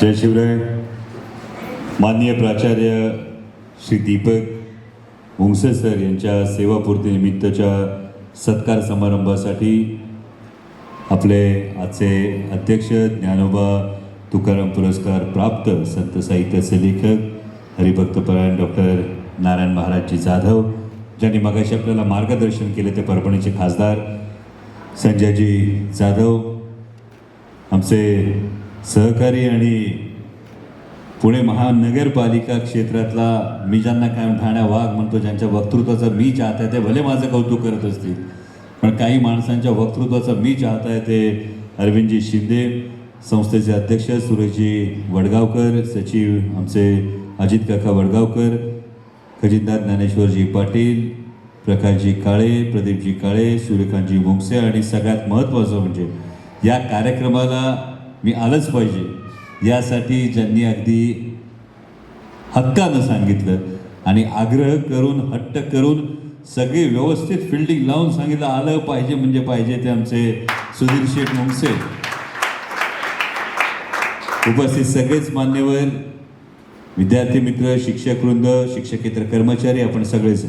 जय शिवराय. माननीय प्राचार्य श्री दीपक मुंगसे सर यांच्या सेवापूर्तीनिमित्तच्या सत्कार समारंभासाठी आपले आजचे अध्यक्ष ज्ञानोबा तुकाराम पुरस्कार प्राप्त संत साहित्याचे लेखक हरिभक्तपरायण डॉक्टर नारायण महाराजजी जाधव ज्यांनी मगाशी आपल्याला मार्गदर्शन केले ते परभणीचे खासदार संजयजी जाधव आमचे सहकारी आणि पुणे महानगरपालिका क्षेत्रातला मी ज्यांना काय ठाण्या वाघ म्हणतो ज्यांच्या वक्तृत्वाचा मी चाहता आहे ते भले माझं कौतुक करत असतील पण काही माणसांच्या वक्तृत्वाचा मी चाहता आहे ते अरविंदजी शिंदे संस्थेचे अध्यक्ष सुरेशजी वडगावकर सचिव आमचे अजित काका वडगावकर खजिनदार ज्ञानेश्वरजी पाटील प्रकाशजी काळे प्रदीपजी काळे सूर्यकांतजी मुंगसे आणि सगळ्यात महत्त्वाचं म्हणजे या कार्यक्रमाला मी आलंच पाहिजे. यासाठी ज्यांनी अगदी हक्कानं सांगितलं आणि आग्रह करून हट्ट करून सगळे व्यवस्थित फिल्डिंग लावून सांगितलं आलं पाहिजे म्हणजे पाहिजे ते आमचे सुधीर शेठ मुंगसे. उपस्थित सगळेच मान्यवर विद्यार्थी मित्र शिक्षक वृंद शिक्षकेतर कर्मचारी आपण सगळेच.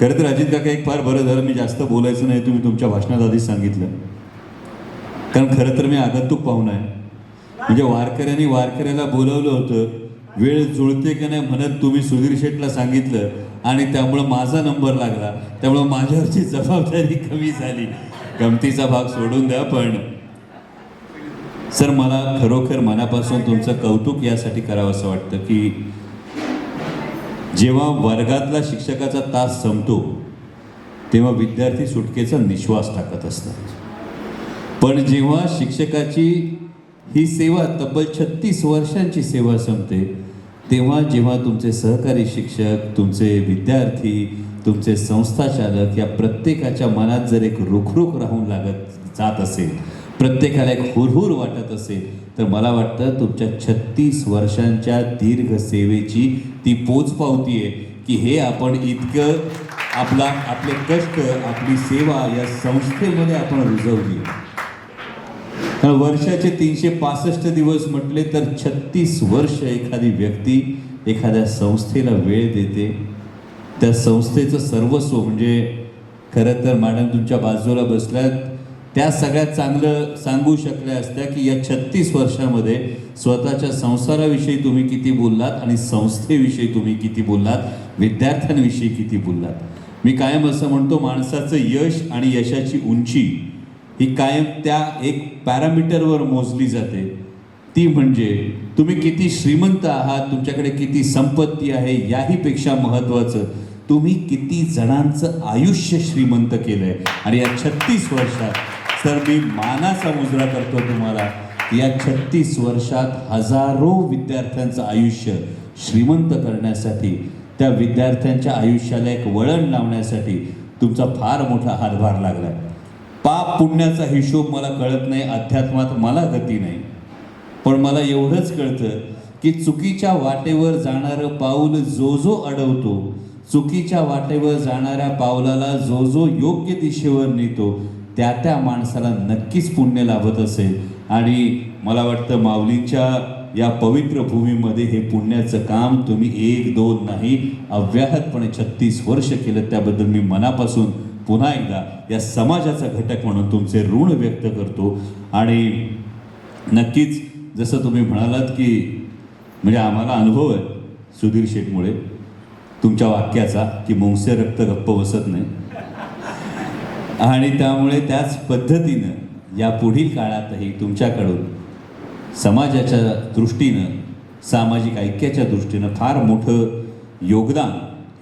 खरं तर अजित काका एक फार बरं झालं मी जास्त बोलायचं नाही तुम्ही तुमच्या भाषणात आधीच सांगितलं. कारण खरं तर मी आगंतुक पाहुणा आहे. म्हणजे वारकऱ्यांनी वारकऱ्याला बोलवलं होतं वेळ जुळते की नाही? म्हणत तुम्ही सुधीर शेठला सांगितलं आणि त्यामुळं माझा नंबर लागला. त्यामुळं माझ्यावरची जबाबदारी कमी झाली. गमतीचा भाग सोडून द्या पण. सर मला खरोखर मनापासून तुमचं कौतुक यासाठी करावं असं वाटतं की जेव्हा वर्गातला शिक्षकाचा तास संपतो तेव्हा विद्यार्थी सुटकेचा निश्वास टाकत असतात. पण जेव्हा शिक्षकाची ही सेवा तब्बल छत्तीस वर्षांची सेवा संपते तेव्हा जेव्हा तुमचे सहकारी शिक्षक तुमचे विद्यार्थी तुमचे संस्थाचालक या प्रत्येकाच्या मनात जर एक रुखरुख राहून लागत जात असेल प्रत्येकाला एक हुरहुर वाटत असेल तर मला वाटतं तुमच्या छत्तीस वर्षांच्या दीर्घ सेवेची ती पोचपावती आहे की हे आपण इतकं आपला आपले कष्ट आपली सेवा या संस्थेमध्ये आपण रुजवली. आहे वर्षाचे तीनशे पासष्ट दिवस म्हटले तर छत्तीस वर्ष एखादी व्यक्ती एखाद्या संस्थेला वेळ देते. त्या संस्थेचं सर्वस्व म्हणजे खरं तर मॅडम तुमच्या बाजूला बसल्यात. त्या सगळ्यात चांगलं सांगू शकल्या असत्या की या छत्तीस वर्षामध्ये स्वतःच्या संसाराविषयी तुम्ही किती बोललात आणि संस्थेविषयी तुम्ही किती बोललात विद्यार्थ्यांविषयी किती बोललात. मी कायम असं म्हणतो माणसाचं यश आणि यशाची उंची ही कायम त्या एक पॅरामीटरवर मोजली जाते. ती म्हणजे तुम्ही किती श्रीमंत आहात तुमच्याकडे किती संपत्ती आहे याहीपेक्षा महत्त्वाचं तुम्ही किती जणांचं आयुष्य श्रीमंत केलं आहे आणि या छत्तीस वर्षात सर मी मानाचा मुजरा करतो तुम्हाला या छत्तीस वर्षात हजारो विद्यार्थ्यांचं आयुष्य श्रीमंत करण्यासाठी त्या विद्यार्थ्यांच्या आयुष्याला एक वळण लावण्यासाठी तुमचा फार मोठा हातभार लागला आहे पाप पुण्याचा हिशोब मला कळत नाही अध्यात्मात मला गती नाही. पण मला एवढंच कळतं की चुकीच्या वाटेवर जाणारं पाऊल जो जो अडवतो चुकीच्या वाटेवर जाणाऱ्या पावलाला जो जो योग्य दिशेवर नेतो त्या त्या माणसाला नक्कीच पुण्य लाभत असेल. आणि मला वाटतं माऊलींच्या या पवित्र भूमीमध्ये हे पुण्याचं काम तुम्ही एक दोन नाही अव्याहतपणे छत्तीस वर्ष केलं त्याबद्दल मी मनापासून पुन्हा एकदा या समाजाचा घटक म्हणून तुमचे ऋण व्यक्त करतो. आणि नक्कीच जसं तुम्ही म्हणालात की म्हणजे आम्हाला अनुभव आहे सुधीर शेठमुळे तुमच्या वाक्याचा की मुंगसे रक्त गप्प बसत नाही. आणि त्यामुळे त्याच पद्धतीनं या पुढील काळातही तुमच्याकडून समाजाच्या दृष्टीनं सामाजिक ऐक्याच्या दृष्टीनं फार मोठं योगदान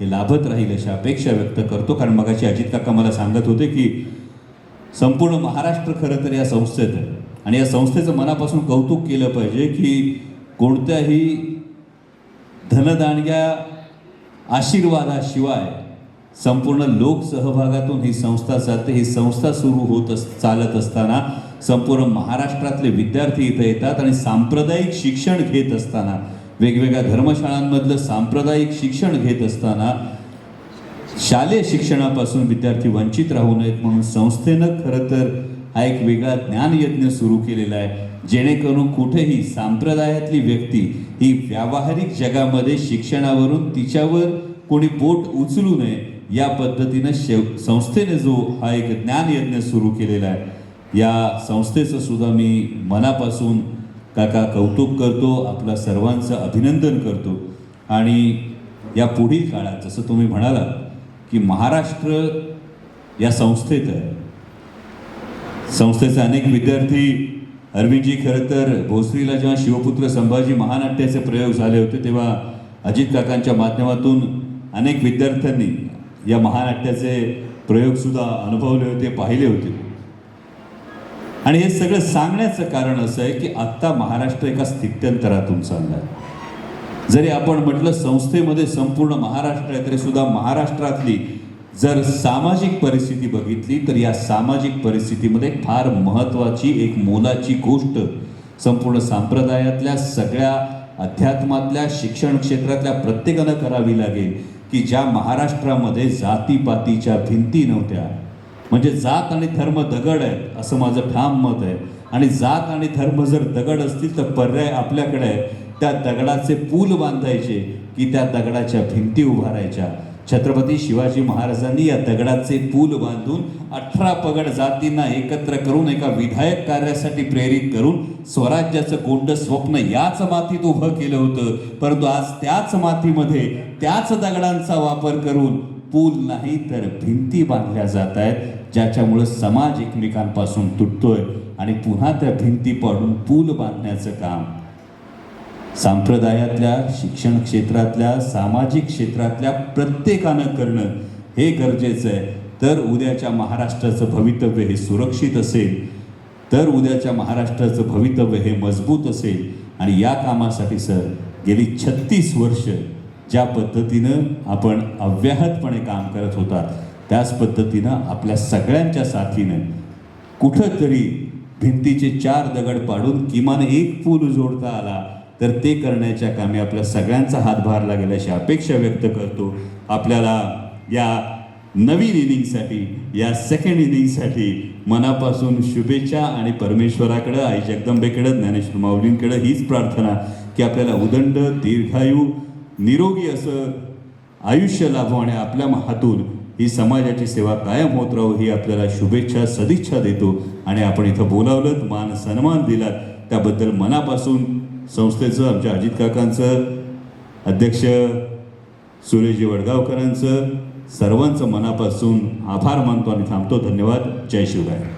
हे लाभत राहील अशा अपेक्षा व्यक्त करतो. कारण मगाशी अजित काका मला सांगत होते की संपूर्ण महाराष्ट्र खरं तर या संस्थेत आहे. आणि या संस्थेचं मनापासून कौतुक केलं पाहिजे की कोणत्याही धनदानग्या आशीर्वादाशिवाय संपूर्ण लोकसहभागातून ही संस्था चालते. ही संस्था सुरू होत अस चालत असताना संपूर्ण महाराष्ट्रातले विद्यार्थी इथं येतात आणि सांप्रदायिक शिक्षण घेत असताना वेगवेगळ्या धर्मशाळांमधलं सांप्रदायिक शिक्षण घेत असताना शालेय शिक्षणापासून विद्यार्थी वंचित राहू नयेत म्हणून संस्थेनं खरं तर हा एक वेगळा ज्ञानयज्ञ सुरू केलेला आहे. जेणेकरून कुठेही सांप्रदायातली व्यक्ती ही व्यावहारिक जगामध्ये शिक्षणावरून तिच्यावर कोणी बोट उचलू नये या पद्धतीनं शेव संस्थेने जो हा एक ज्ञानयज्ञ सुरू केलेला आहे. या संस्थेचं सुद्धा मी मनापासून काका कौतुक करतो आपल्या सर्वांचं अभिनंदन करतो. आणि या पुढील काळात जसं तुम्ही म्हणाला की महाराष्ट्र या संस्थेत आहे. संस्थेचे अनेक विद्यार्थी अरविंदजी खरं तर भोसरीला जेव्हा शिवपुत्र संभाजी महानाट्याचे प्रयोग झाले होते तेव्हा अजित काकांच्या माध्यमातून अनेक विद्यार्थ्यांनी या महानाट्याचे प्रयोगसुद्धा अनुभवले होते पाहिले होते. आणि हे सगळं सांगण्याचं कारण असं आहे की आत्ता महाराष्ट्र एका स्थित्यंतरातून चाललाय. जरी आपण म्हटलं संस्थेमध्ये संपूर्ण महाराष्ट्र आहे तरी सुद्धा महाराष्ट्रातली जर सामाजिक परिस्थिती बघितली तर या सामाजिक परिस्थितीमध्ये फार महत्त्वाची एक मोलाची गोष्ट संपूर्ण संप्रदायातल्या सगळ्या अध्यात्मातल्या शिक्षण क्षेत्रातल्या प्रत्येकानं करावी लागेल की ज्या महाराष्ट्रामध्ये जातीपातीच्या भिंती नव्हत्या म्हणजे जात आणि धर्म दगड आहेत असं माझं ठाम मत आहे. आणि जात आणि धर्म जर दगड असतील तर पर्याय आपल्याकडे आहे. त्या दगडाचे पूल बांधायचे की त्या दगडाच्या भिंती उभारायच्या. छत्रपती शिवाजी महाराजांनी या दगडाचे पूल बांधून अठरा पगड जातींना एकत्र करून एका विधायक कार्यासाठी प्रेरित करून स्वराज्याचं गोंड स्वप्न याच मातीत उभं केलं होतं. परंतु आज त्याच मातीमध्ये त्याच दगडांचा वापर करून पूल नाही तर भिंती बांधल्या जात आहेत. ज्याच्यामुळं समाज एकमेकांपासून तुटतोय आणि पुन्हा त्या भिंती पाडून पूल बांधण्याचं काम. संप्रदायातल्या शिक्षण क्षेत्रातल्या सामाजिक क्षेत्रातल्या प्रत्येकानं करणं हे गरजेचं आहे. तर उद्याच्या महाराष्ट्राचं भवितव्य हे सुरक्षित असेल तर उद्याच्या महाराष्ट्राचं भवितव्य हे मजबूत असेल. आणि या कामासाठी सर गेली छत्तीस वर्ष ज्या पद्धतीनं आपण अव्याहतपणे काम करत होतात त्याच पद्धतीनं आपल्या सगळ्यांच्या साथीनं कुठंतरी भिंतीचे चार दगड पाडून किमान एक पूल जोडता आला तर ते करण्याच्या कामी आपल्या सगळ्यांचा हातभार लागेल अशी अपेक्षा व्यक्त करतो. आपल्याला या नवीन इनिंगसाठी या सेकंड इनिंगसाठी मनापासून शुभेच्छा आणि परमेश्वराकडं आई जगदंबेकडं ज्ञानेश्वर माऊलींकडं हीच प्रार्थना की आपल्याला उदंड दीर्घायू निरोगी असं आयुष्य लाभो आणि आपल्या हातून ही समाजाची सेवा कायम होत राहू ही आपल्याला शुभेच्छा सदिच्छा देतो. आणि आपण इथं बोलावलं मान सन्मान दिलात त्याबद्दल मनापासून संस्थेचं आमच्या अजित काकांचं अध्यक्ष सुरेशजी वडगावकरांचं सर्वांचं मनापासून आभार मानतो आणि थांबतो. धन्यवाद. जय शिवराय.